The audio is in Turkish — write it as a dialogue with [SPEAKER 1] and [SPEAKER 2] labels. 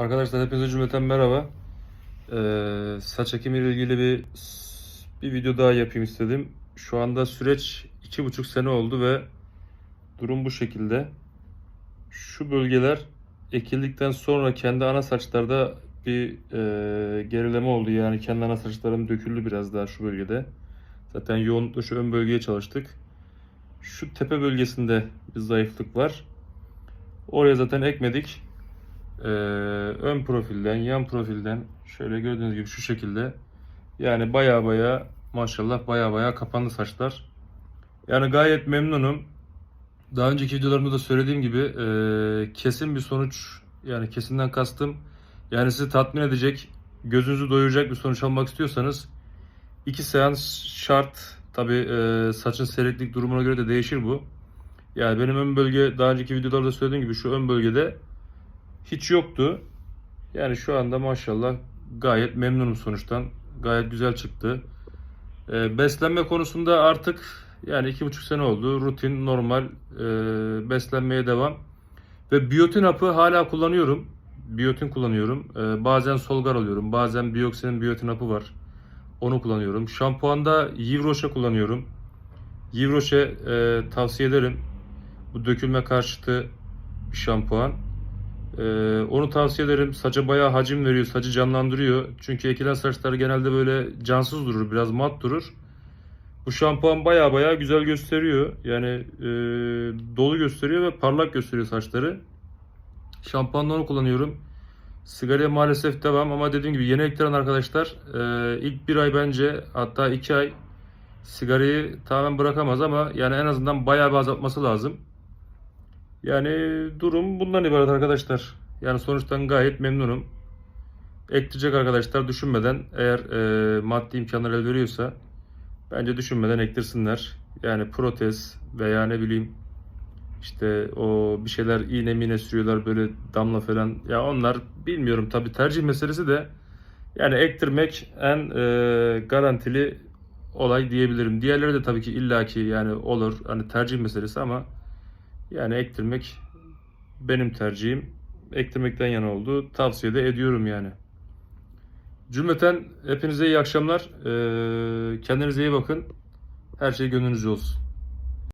[SPEAKER 1] Arkadaşlar hepinize cümleten merhaba. Ee, saç ekimi ile ilgili bir bir video daha yapayım istedim. Şu anda süreç iki buçuk sene oldu ve durum bu şekilde. Şu bölgeler ekildikten sonra kendi ana saçlarda bir e, gerileme oldu. Yani kendi ana saçlarım döküldü biraz daha şu bölgede. Zaten yoğunlukla şu ön bölgeye çalıştık. Şu tepe bölgesinde bir zayıflık var. Oraya zaten ekmedik. Ee, ön profilden, yan profilden şöyle gördüğünüz gibi şu şekilde. Yani baya baya maşallah baya baya kapandı saçlar. Yani gayet memnunum. Daha önceki videolarımda da söylediğim gibi e, kesin bir sonuç yani kesinden kastım yani sizi tatmin edecek, gözünüzü doyuracak bir sonuç almak istiyorsanız iki seans şart. Tabi saçın seyreklik durumuna göre de değişir bu. Yani benim ön bölge daha önceki videolarda söylediğim gibi şu ön bölgede hiç yoktu. Yani şu anda maşallah gayet memnunum sonuçtan. Gayet güzel çıktı. Ee, beslenme konusunda artık yani iki buçuk sene oldu. Rutin, normal e, beslenmeye devam. Ve biyotin hapı hala kullanıyorum. Biyotin kullanıyorum. Ee, bazen Solgar alıyorum. Bazen Bioxin'in biyotin hapı var. Onu kullanıyorum. Şampuanda Yivroşe kullanıyorum. Yivroşe e, tavsiye ederim. Bu dökülme karşıtı bir şampuan. Ee, onu tavsiye ederim. Saça bayağı hacim veriyor, saçı canlandırıyor. Çünkü ekilen saçlar genelde böyle cansız durur, biraz mat durur. Bu şampuan bayağı bayağı güzel gösteriyor. Yani e, dolu gösteriyor ve parlak gösteriyor saçları. Şampuanla onu kullanıyorum. Sigaraya maalesef devam ama dediğim gibi yeni ektiren arkadaşlar e, ilk bir ay bence hatta iki ay sigarayı tamamen bırakamaz ama yani en azından bayağı bir azaltması lazım. Yani durum bundan ibaret arkadaşlar. Yani sonuçtan gayet memnunum. Ekleyecek arkadaşlar düşünmeden eğer e, maddi imkanlar el veriyorsa bence düşünmeden ektirsinler. Yani protez veya ne bileyim işte o bir şeyler iğne mine sürüyorlar böyle damla falan. Ya onlar bilmiyorum tabi tercih meselesi de yani ektirmek en e, garantili olay diyebilirim. Diğerleri de tabii ki illaki yani olur hani tercih meselesi ama yani ektirmek benim tercihim. Ektirmekten yana oldu. Tavsiye de ediyorum yani. Cümleten hepinize iyi akşamlar. Ee, kendinize iyi bakın. Her şey gönlünüzce olsun.